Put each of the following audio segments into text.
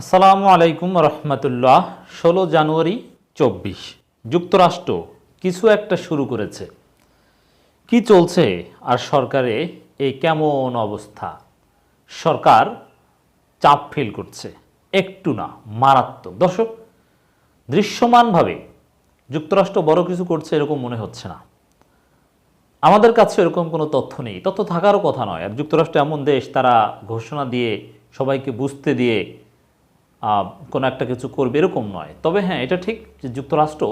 আসসালামু আলাইকুম রহমতুল্লাহ, ষোলো জানুয়ারি চব্বিশ। যুক্তরাষ্ট্র কিছু একটা শুরু করেছে। কি চলছে আর সরকারে এই কেমন অবস্থা? সরকার চাপ ফিল করছে। একটু না, মারাত্মক। দর্শক, দৃশ্যমানভাবে যুক্তরাষ্ট্র বড় কিছু করছে এরকম মনে হচ্ছে না। আমাদের কাছে এরকম কোনো তথ্য নেই। তথ্য থাকারও কথা নয়। আর যুক্তরাষ্ট্র এমন দেশ, তারা ঘোষণা দিয়ে সবাইকে বুঝতে দিয়ে কোনো একটা কিছু করবে, এরকম নয়। তবে হ্যাঁ এটা ঠিক যে যুক্তরাষ্ট্র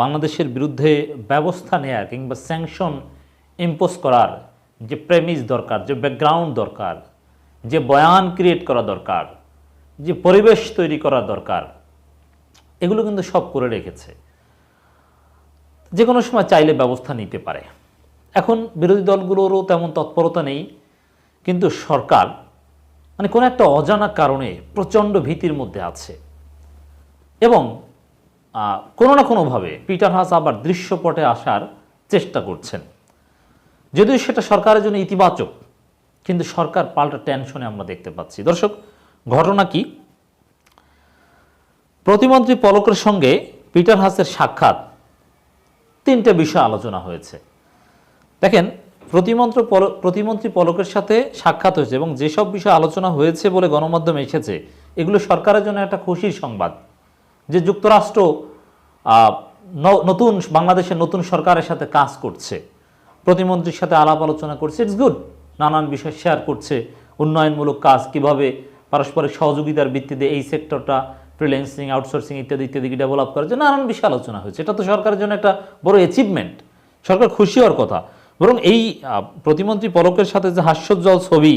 বাংলাদেশের বিরুদ্ধে ব্যবস্থা নেয়ার কিংবা স্যাংশন ইম্পোজ করার যে প্রেমিস দরকার, যে ব্যাকগ্রাউন্ড দরকার, যে বয়ান ক্রিয়েট করা দরকার, যে পরিবেশ তৈরি করা দরকার, এগুলো কিন্তু সব করে রেখেছে। যে কোনো সময় চাইলে ব্যবস্থা নিতে পারে। এখন বিরোধী দলগুলোরও তেমন তৎপরতা নেই, কিন্তু সরকার মানে কোনো একটা অজানা কারণে প্রচণ্ড ভীতির মধ্যে আছে। এবং কোনো না কোনোভাবে পিটার হাস আবার দৃশ্যপটে আসার চেষ্টা করছেন। যদিও সেটা সরকারের জন্য ইতিবাচক, কিন্তু সরকার পাল্টা টেনশনে আমরা দেখতে পাচ্ছি। দর্শক, ঘটনা কি? প্রতিমন্ত্রী পলকের সঙ্গে পিটার হাসের সাক্ষাৎ তিনটে বিষয় আলোচনা হয়েছে। দেখেন প্রতিমন্ত্র প্রতিমন্ত্রী পলকের সাথে সাক্ষাৎ হয়েছে এবং যেসব বিষয় আলোচনা হয়েছে বলে গণমাধ্যমে এসেছে, এগুলো সরকারের জন্য একটা খুশির সংবাদ যে যুক্তরাষ্ট্র নতুন বাংলাদেশের নতুন সরকারের সাথে কাজ করছে, প্রতিমন্ত্রীর সাথে আলাপ আলোচনা করছে ইটস গুড নানান বিষয় শেয়ার করছে, উন্নয়নমূলক কাজ কীভাবে পারস্পরিক সহযোগিতার ভিত্তিতে এই সেক্টরটা ফ্রিল্যান্সিং আউটসোর্সিং ইত্যাদি ইত্যাদিকে ডেভেলপ করার জন্য নানান বিষয় আলোচনা হয়েছে। এটা তো সরকারের জন্য একটা বড় অ্যাচিভমেন্ট সরকার খুশি হওয়ার কথা। বরং এই প্রতিমন্ত্রী পলকের সাথে যে হাস্যোজ্জ্বল ছবি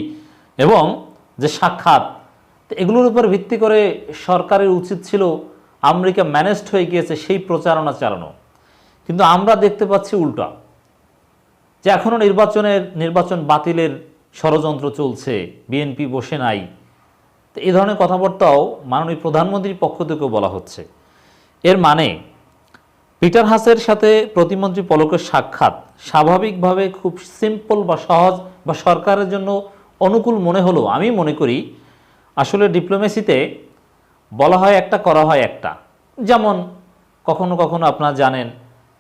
এবং যে সাক্ষাৎ এগুলোর উপর ভিত্তি করে সরকারের উচিত ছিল আমেরিকা ম্যানেজড হয়ে গিয়েছে সেই প্রচারণা চালানো। কিন্তু আমরা দেখতে পাচ্ছি উল্টা, যে এখনও নির্বাচনের, নির্বাচন বাতিলের ষড়যন্ত্র চলছে, বিএনপি বসে নাই। তো এই ধরনের কথাবার্তাও মাননীয় প্রধানমন্ত্রীর পক্ষ থেকেও বলা হচ্ছে। এর মানে পিটার হাসের সাথে প্রতিমন্ত্রী পলকের সাক্ষাৎ স্বাভাবিকভাবে খুব সিম্পল বা সহজ বা সরকারের জন্য অনুকূল মনে হলো। আমি মনে করি আসলে ডিপ্লোমেসিতে বলা হয় একটা, করা হয় একটা। যেমন কখনো কখনো আপনারা জানেন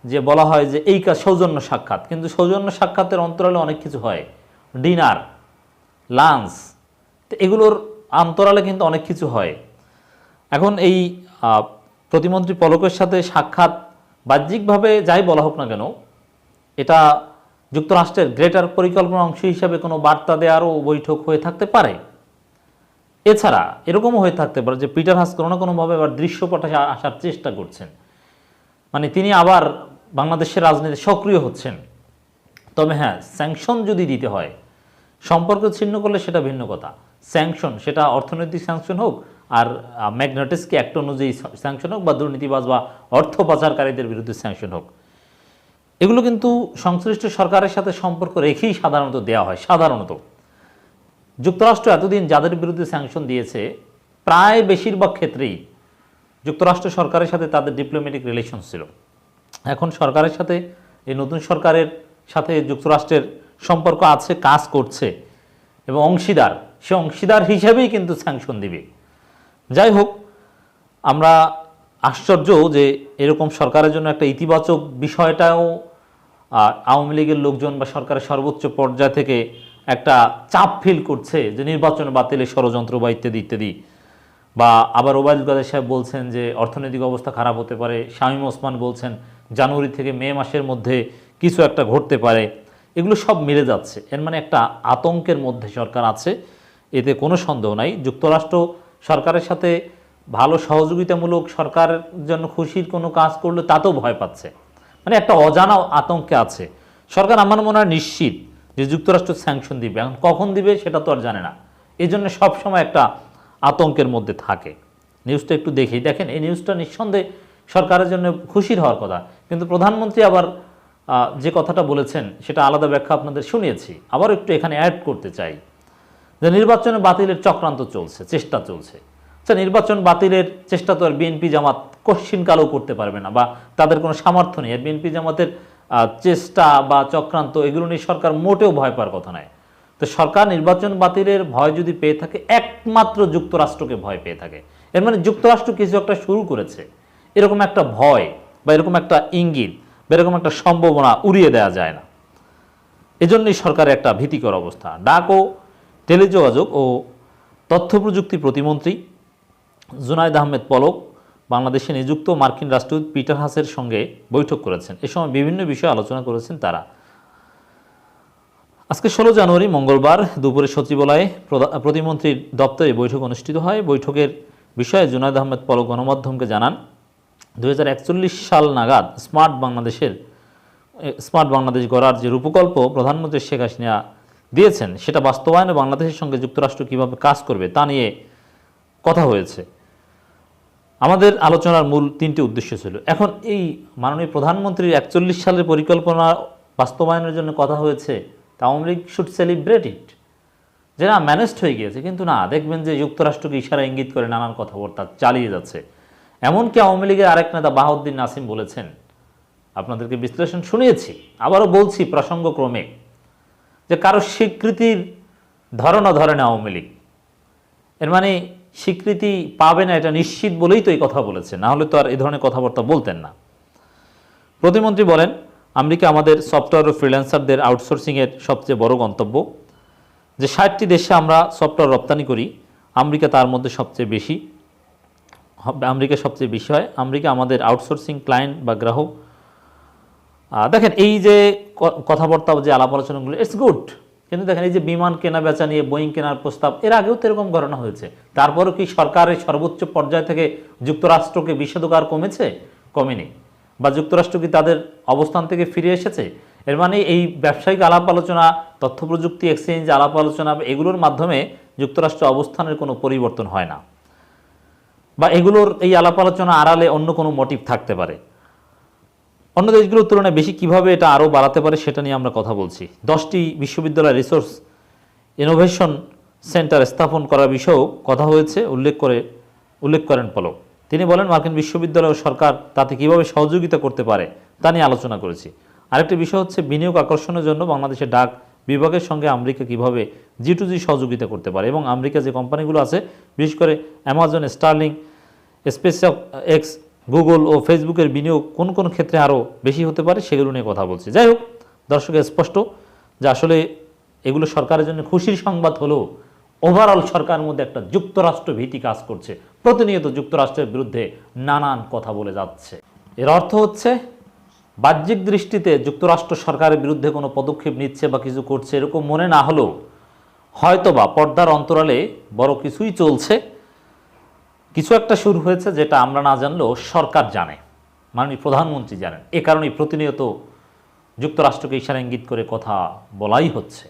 যে বলা হয় যে এই কাজ সৌজন্য সাক্ষাৎ, কিন্তু সৌজন্য সাক্ষাতের অন্তরালে অনেক কিছু হয়। ডিনার, লাঞ্চ এগুলোর অন্তরালে কিন্তু অনেক কিছু হয়। এখন এই প্রতিমন্ত্রী পলকের সাথে সাক্ষাৎ বাহ্যিকভাবে যাই বলা হোক না কেন, এটা যুক্তরাষ্ট্রের গ্রেটার পরিকল্পনা অংশ হিসাবে কোনো বার্তা দেওয়ারও বৈঠক হয়ে থাকতে পারে। এছাড়া এরকমও হয়ে থাকতে পারে যে পিটার হাস কোনো না কোনোভাবে আবার দৃশ্যপটে আসা- আসার চেষ্টা করছেন। মানে তিনি আবার বাংলাদেশের রাজনীতি সক্রিয় হচ্ছেন। তবে হ্যাঁ স্যাংশন যদি দিতে হয়, সম্পর্ক ছিন্ন করলে সেটা ভিন্ন কথা। স্যাংশন, সেটা অর্থনৈতিক স্যাংশন হোক আর ম্যাগনেটিসকে অ্যাক্ট অনুযায়ী স্যাংশন হোক বা দুর্নীতিবাজ বা অর্থ পাচারকারীদের বিরুদ্ধে স্যাংশন হোক। এগুলো কিন্তু সংশ্লিষ্ট সরকারের সাথে সম্পর্ক রেখেই সাধারণত দেওয়া হয়, সাধারণত। যুক্তরাষ্ট্র এতদিন যাদের বিরুদ্ধে স্যাংশন দিয়েছে, প্রায় বেশিরভাগ ক্ষেত্রেই যুক্তরাষ্ট্র সরকারের সাথে তাদের ডিপ্লোম্যাটিক রিলেশন ছিল। এখন সরকারের সাথে, এই নতুন সরকারের সাথে যুক্তরাষ্ট্রের সম্পর্ক আছে, কাজ করছে এবং অংশীদার, সে অংশীদার হিসেবেই কিন্তু স্যাংশন দিবে। যাই হোক আমরা আশ্চর্য যে এরকম সরকারের জন্য একটা ইতিবাচক বিষয়টাও আওয়ামী লীগের লোকজন বা সরকারের সর্বোচ্চ পর্যায় থেকে একটা চাপ ফিল করছে যে নির্বাচন বাতিলের ষড়যন্ত্র বা ইত্যাদি ইত্যাদি। বা আবার ওবায়দুল কাদের সাহেব বলছেন যে অর্থনৈতিক অবস্থা খারাপ হতে পারে, শামীম ওসমান বলছেন জানুয়ারি থেকে মে মাসের মধ্যে কিছু একটা ঘটতে পারে। এগুলো সব মিলে যাচ্ছে। এর মানে একটা আতঙ্কের মধ্যে সরকার আছে। এতে কোনো সন্দেহ নাই। যুক্তরাষ্ট্র সরকারের সাথে ভালো সহযোগিতামূলক সরকারের জন্য খুশির কোনো কাজ করলে তাতেও ভয় পাচ্ছে। মানে একটা অজানা আতঙ্কে আছে। সরকার আমার মনে হয় নিশ্চিত যে যুক্তরাষ্ট্র স্যাংশন দিবে। এখন কখন দিবে সেটা তো আর জানে না। এই জন্য সবসময় একটা আতঙ্কের মধ্যে থাকে। নিউজটা একটু দেখি। দেখেন, এই নিউজটা নিঃসন্দেহে সরকারের জন্য খুশির হওয়ার কথা। কিন্তু প্রধানমন্ত্রী আবার যে কথাটা বলেছেন, সেটা আলাদা ব্যাখ্যা আপনাদের শুনিয়েছি। আবার একটু এখানে অ্যাড করতে চাই। যে নির্বাচনে বাতিলের চক্রান্ত চলছে, চেষ্টা চলছে। আচ্ছা নির্বাচন বাতিলের চেষ্টা তো আর বিএনপি জামাত কশ্চিনকালেও করতে পারবে না বা তাদের কোনো সামর্থ্য নেই। আর বিএনপি জামাতের চেষ্টা বা চক্রান্ত এগুলো নিয়ে সরকার মোটেও ভয় পাওয়ার কথা নয়। তো সরকার নির্বাচন বাতিলের ভয় যদি পেয়ে থাকে, একমাত্র যুক্তরাষ্ট্রকে ভয় পেয়ে থাকে। এর মানে যুক্তরাষ্ট্র কিছু একটা শুরু করেছে। এরকম একটা ভয় বা এরকম একটা ইঙ্গিত বা এরকম একটা সম্ভাবনা উড়িয়ে দেওয়া যায় না। এজন্যই সরকারের একটা ভীতিকর অবস্থা। ডাক ও টেলিযোগাযোগ ও তথ্য প্রযুক্তি প্রতিমন্ত্রী জুনায়দ আহমেদ পলক বাংলাদেশে নিযুক্ত মার্কিন রাষ্ট্রদূত পিটার হাসের সঙ্গে বৈঠক করেছেন। এ সময় বিভিন্ন বিষয়ে আলোচনা করেছেন তারা। আজকে ষোলো জানুয়ারি মঙ্গলবার দুপুরে সচিবালয়ে প্রতিমন্ত্রীর দপ্তরে বৈঠক অনুষ্ঠিত হয়। বৈঠকের বিষয়ে জুনায়দ আহমেদ পলক গণমাধ্যমকে জানান দু হাজার একচল্লিশ সাল নাগাদ স্মার্ট বাংলাদেশের স্মার্ট বাংলাদেশ গড়ার যে রূপকল্প প্রধানমন্ত্রী শেখ হাসিনা দিয়েছেন, সেটা বাস্তবায়নে বাংলাদেশের সঙ্গে যুক্তরাষ্ট্র কীভাবে কাজ করবে তা নিয়ে কথা হয়েছে। আমাদের আলোচনার মূল তিনটি উদ্দেশ্য ছিল। এখন এই মাননীয় প্রধানমন্ত্রীর একচল্লিশ সালের পরিকল্পনা বাস্তবায়নের জন্য কথা হয়েছে, তা Awami League should celebrate it যে না ম্যানেজড হয়ে গিয়েছে, কিন্তু না, দেখবেন যে যুক্তরাষ্ট্রকে ইশারা ইঙ্গিত করে নানান কথাবার্তা চালিয়ে যাচ্ছে। এমনকি আওয়ামী লীগের আরেক নেতা বাহাউদ্দিন নাসিম বলেছেন, আপনাদেরকে বিশ্লেষণ শুনিয়েছি, আবারও বলছি প্রসঙ্গক্রমে যে কারও স্বীকৃতির ধরনও ধরে না আওয়ামী লীগ। এর মানে স্বীকৃতি পাবে না, এটা নিশ্চিত বলেই তো এই কথা বলেছে। না হলে তো আর এই ধরনের কথাবার্তা বলতেন না। প্রতিমন্ত্রী বলেন, আমেরিকা আমাদের সফটওয়্যার ও ফ্রিল্যান্সারদের আউটসোর্সিংয়ের সবচেয়ে বড় গন্তব্য। যে ষাটটি দেশে আমরা সফটওয়্যার রপ্তানি করি, আমেরিকা তার মধ্যে সবচেয়ে বেশি। আমেরিকা সবচেয়ে বেশি হয়। আমেরিকা আমাদের আউটসোর্সিং ক্লায়েন্ট বা গ্রাহক। দেখেন এই যে কথাবার্তা যে আলাপ আলোচনাগুলো ইটস গুড কিন্তু দেখেন এই যে বিমান কেনা বেচা নিয়ে বোয়িং কেনার প্রস্তাব, এর আগেও তো এরকম ঘটনা হয়েছে। তারপরেও কি সরকারের সর্বোচ্চ পর্যায় থেকে যুক্তরাষ্ট্রকে বিষেদকার কমেছে? কমেনি। বা যুক্তরাষ্ট্র কি তাদের অবস্থান থেকে ফিরে এসেছে? এর মানে এই ব্যবসায়িক আলাপ আলোচনা, তথ্য প্রযুক্তি এক্সচেঞ্জ আলাপ আলোচনা, এগুলোর মাধ্যমে যুক্তরাষ্ট্র অবস্থানের কোনো পরিবর্তন হয় না। বা এগুলোর এই আলাপ আলোচনা আড়ালে অন্য কোনো মোটিভ থাকতে পারে। অন্য দেশগুলোর তুলনায় বেশি কীভাবে এটা আরও বাড়াতে পারে সেটা নিয়ে আমরা কথা বলছি। দশটি বিশ্ববিদ্যালয় রিসোর্স ইনোভেশন সেন্টার স্থাপন করার বিষয়েও কথা হয়েছে, উল্লেখ করে, উল্লেখ করেন পলক। তিনি বলেন, মার্কিন বিশ্ববিদ্যালয় ও সরকার তাতে কীভাবে সহযোগিতা করতে পারে তা নিয়ে আলোচনা করেছি। আরেকটি বিষয় হচ্ছে বিনিয়োগ আকর্ষণের জন্য বাংলাদেশের ডাক বিভাগের সঙ্গে আমেরিকা কীভাবে জি টু জি সহযোগিতা করতে পারে এবং আমেরিকা যে কোম্পানিগুলো আছে, বিশেষ করে Amazon, Starlink SpaceX Google ও ফেসবুকের বিনিয়োগ কোন কোন ক্ষেত্রে আরও বেশি হতে পারে সেগুলো নিয়ে কথা বলছি। যাই হোক, দর্শকের স্পষ্ট যে আসলে এগুলো সরকারের জন্য খুশির সংবাদ হলেও ওভারঅল সরকারের মধ্যে একটা যুক্তরাষ্ট্র ভীতি কাজ করছে। প্রতিনিয়ত যুক্তরাষ্ট্রের বিরুদ্ধে নানান কথা বলে যাচ্ছে। এর অর্থ হচ্ছে, বাহ্যিক দৃষ্টিতে যুক্তরাষ্ট্র সরকারের বিরুদ্ধে কোনো পদক্ষেপ নিচ্ছে বা কিছু করছে এরকম মনে না হলেও হয়তোবা পর্দার অন্তরালে বড় কিছুই চলছে। কিছু একটা শুরু হয়েছে যেটা আমরা না জানলেও সরকার জানে। মাননীয় প্রধানমন্ত্রী জানেন। এ কারণেই প্রতিনিয়ত যুক্তরাষ্ট্রকে ইশারা ইঙ্গিত করে কথা বলাই হচ্ছে।